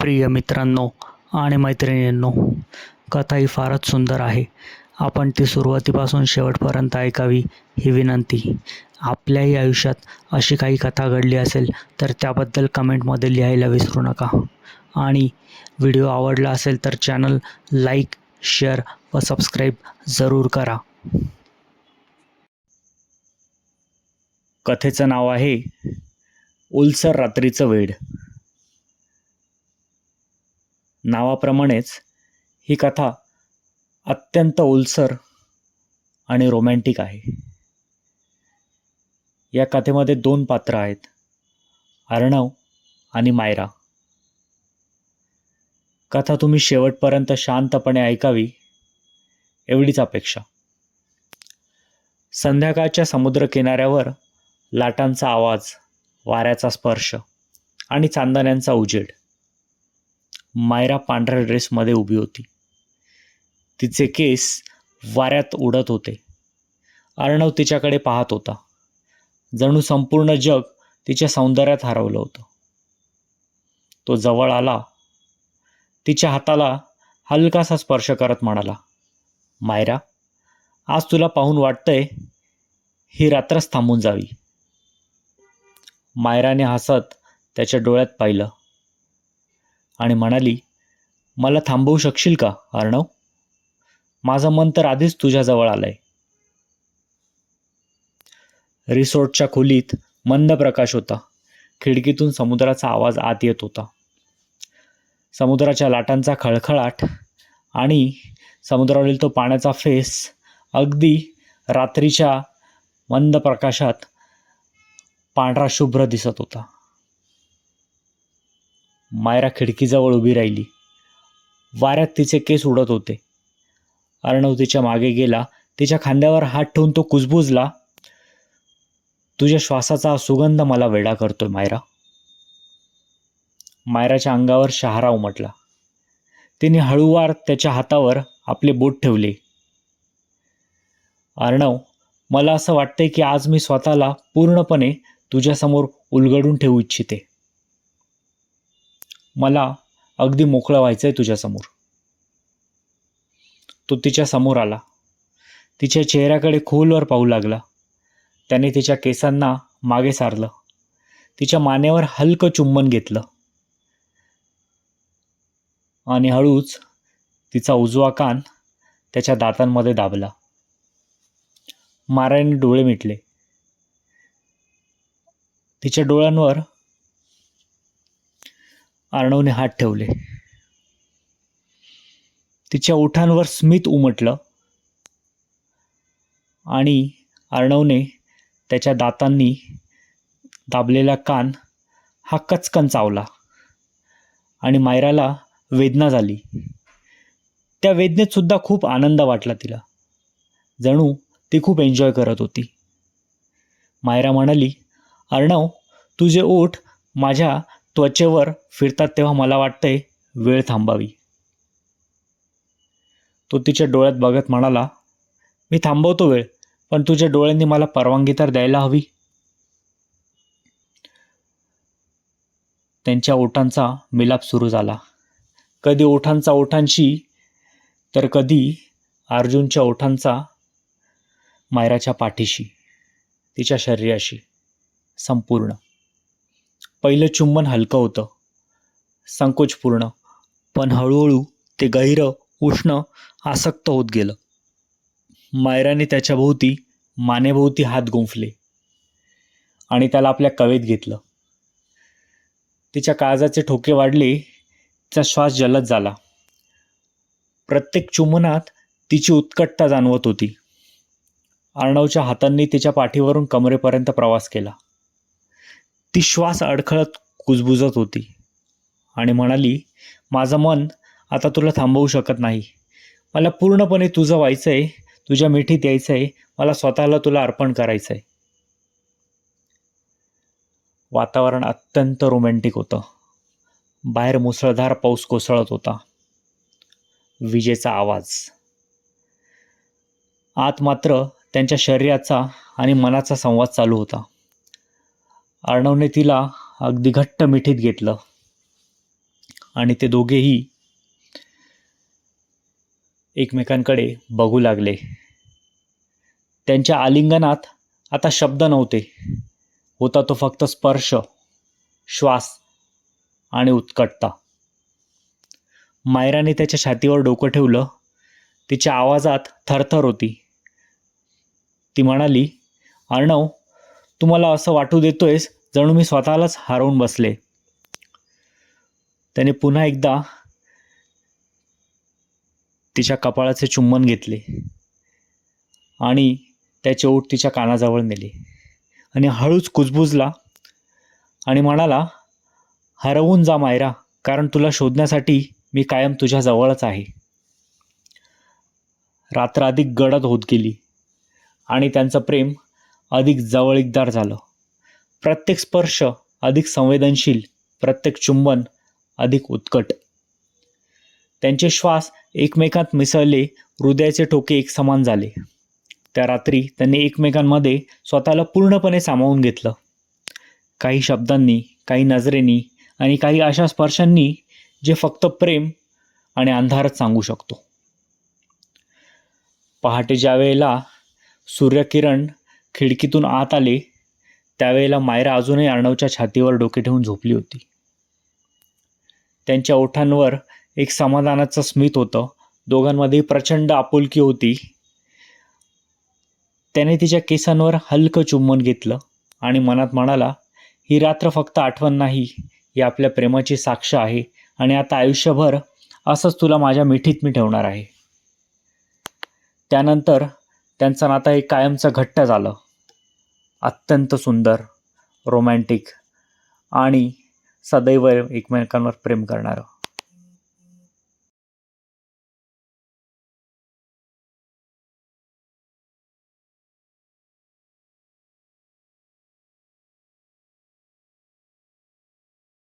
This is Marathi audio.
प्रिय मित्रांनो आणि मैत्रिणींनो कथा ही फारच सुंदर आहे. आपण ती सुरुवातीपासून शेवटपर्यंत ऐकावी ही विनंती. आपल्याही आयुष्यात अशी काही कथा घडली असेल तर त्याबद्दल कमेंटमध्ये लिहायला विसरू नका. आणि व्हिडिओ आवडला असेल तर चॅनल लाईक शेअर व सबस्क्राईब जरूर करा. कथेचं नाव आहे उलसर रात्रीचं वेड. नावाप्रमाणेच ही कथा अत्यंत ओलसर आणि रोमॅन्टिक आहे. या कथेमध्ये दोन पात्र आहेत अर्णव आणि मायरा. कथा तुम्ही शेवटपर्यंत शांतपणे ऐकावी एवढीच अपेक्षा. संध्याकाळच्या समुद्रकिनाऱ्यावर लाटांचा आवाज वाऱ्याचा स्पर्श आणि चांदण्यांचा उजेड. मायरा पांढऱ्या ड्रेसमध्ये उभी होती. तिचे केस वाऱ्यात उडत होते. अर्णव तिच्याकडे पाहत होता. जणू संपूर्ण जग तिच्या सौंदर्यात हरवलं होतं. तो जवळ आला. तिच्या हाताला हलकासा स्पर्श करत म्हणाला मायरा आज तुला पाहून वाटतंय ही रात्रच थांबून जावी. मायराने हसत त्याच्या डोळ्यात पाहिलं. आणि म्हणाली मला थांबवू शकशील का अर्णव? माझं मन तर आधीच तुझ्याजवळ आलंय. रिसॉर्टच्या खोलीत मंद प्रकाश होता. खिडकीतून समुद्राचा आवाज आत येत होता. समुद्राच्या लाटांचा खळखळाट आणि समुद्रावरील तो पाण्याचा फेस अगदी रात्रीच्या मंद प्रकाशात पांढरा शुभ्र दिसत होता. मायरा खिडकीजवळ उभी राहिली. वाऱ्यात तिचे केस उडत होते. अर्णव तिच्यामागे गेला. तिच्या खांद्यावर हात ठेवून तो कुजबुजला तुझ्या श्वासाचा सुगंध मला वेडा करतोय मायरा. मायराच्या अंगावर शहारा उमटला. तिने हळूवार त्याच्या हातावर आपले बोट ठेवले. अर्णव मला असं वाटतंय की आज मी स्वतःला पूर्णपणे तुझ्यासमोर उलगडून ठेवू इच्छिते. मला अगदी मोकळं व्हायचंय तुझ्यासमोर. तो तिच्या समोर आला. तिच्या चेहऱ्याकडे खोलवर पाहू लागला. त्याने तिच्या केसांना मागे सारलं. तिच्या मानेवर हलकं चुंबन घेतलं. आणि हळूच तिचा उजवा कान त्याच्या दातांमध्ये दाबला. माराने डोळे मिटले. तिच्या डोळ्यांवर अर्णवने हात ठेवले. तिच्या ओठांवर स्मित उमटलं आणि अर्णवने त्याच्या दातांनी दाबलेला कान हा कचकन चावला आणि मायराला वेदना झाली. त्या वेदनेत सुद्धा खूप आनंद वाटला तिला. जणू ती खूप एन्जॉय करत होती. मायरा म्हणाली अर्णव तुझे ओठ माझ्या त्वचेवर फिरतात तेव्हा मला वाटतंय वेळ थांबावी. तो तिच्या डोळ्यात बघत म्हणाला मी थांबवतो वेळ पण तुझ्या डोळ्यांनी मला परवानगी तर द्यायला हवी. त्यांच्या ओठांचा मिलाप सुरू झाला. कधी ओठांचा ओठांशी तर कधी अर्जुनच्या ओठांचा मायराच्या पाठीशी तिच्या शरीराशी संपूर्ण. पहिलं चुंबन हलकं होतं. संकोचपूर्ण. पण हळूहळू ते गहिरं उष्ण आसक्त होत गेलं. मायराने त्याच्या भोवती मानेभोवती हात गुंफले. आणि त्याला आपल्या कवेत घेतलं. तिच्या काळजाचे ठोके वाढले तिचा श्वास जलद झाला. प्रत्येक चुंबनात तिची उत्कटता जाणवत होती. अर्णवच्या हातांनी तिच्या पाठीवरून कमरेपर्यंत प्रवास केला. ती श्वास अडखळत कुजबुजत होती. आणि म्हणाली माझं मन आता तुला थांबवू शकत नाही. मला पूर्णपणे तुझं व्हायचं आहे तुझ्या मिठीत यायचं आहे मला स्वतःला तुला अर्पण करायचं आहे वातावरण अत्यंत रोमॅन्टिक होतं. बाहेर मुसळधार पाऊस कोसळत होता. विजेचा आवाज. आत मात्र त्यांच्या शरीराचा आणि मनाचा संवाद चालू होता. अर्णवने तिला अगदी घट्ट मिठीत घेतलं. आणि ते दोघेही एकमेकांकडे बघू लागले. त्यांच्या आलिंगनात आता शब्द नव्हते. होता तो फक्त स्पर्श श्वास आणि उत्कटता. मायराने त्याच्या छातीवर डोकं ठेवलं. तिच्या आवाजात थरथर होती. ती म्हणाली अर्णव तू मला असं वाटू देतोयस जणू मी स्वतःलाच हरवून बसले. त्याने पुन्हा एकदा तिच्या कपाळाचे चुंबन घेतले आणि त्याचे ओठ तिच्या कानाजवळ नेले. आणि हळूच कुजबुजला आणि म्हणाला हरवून जा मायरा कारण तुला शोधण्यासाठी मी कायम तुझ्याजवळच आहे. रात्र अधिक गडद होत गेली आणि त्यांचं प्रेम अधिक जवळीकदार झालं. प्रत्येक स्पर्श अधिक संवेदनशील प्रत्येक चुंबन अधिक उत्कट. त्यांचे श्वास एकमेकांत मिसळले हृदयाचे ठोके एक समान झाले. त्या रात्री त्यांनी एकमेकांमध्ये स्वतःला पूर्णपणे सामावून घेतलं. काही शब्दांनी काही नजरेनी आणि काही अशा स्पर्शांनी जे फक्त प्रेम आणि अंधारच सांगू शकतो. पहाटे ज्या वेळेला सूर्यकिरण खिडकीतून आत आले त्यावेळेला मायरा अजूनही अर्णवच्या छातीवर डोके ठेवून झोपली होती. त्यांच्या ओठांवर एक समाधानाचं स्मित होतं. दोघांमध्ये प्रचंड आपुलकी होती. त्याने तिच्या केसांवर हलकं चुंबन घेतलं आणि मनात म्हणाला ही रात्र फक्त आठवण नाही ही आपल्या प्रेमाची साक्ष आहे आणि आता आयुष्यभर असंच तुला माझ्या मिठीत मी ठेवणार आहे. त्यानंतर त्यांचं नातं एक कायमचं घट्ट झालं. अत्यंत सुंदर रोमॅन्टिक आणि सदैव एकमेकांवर प्रेम करणारं.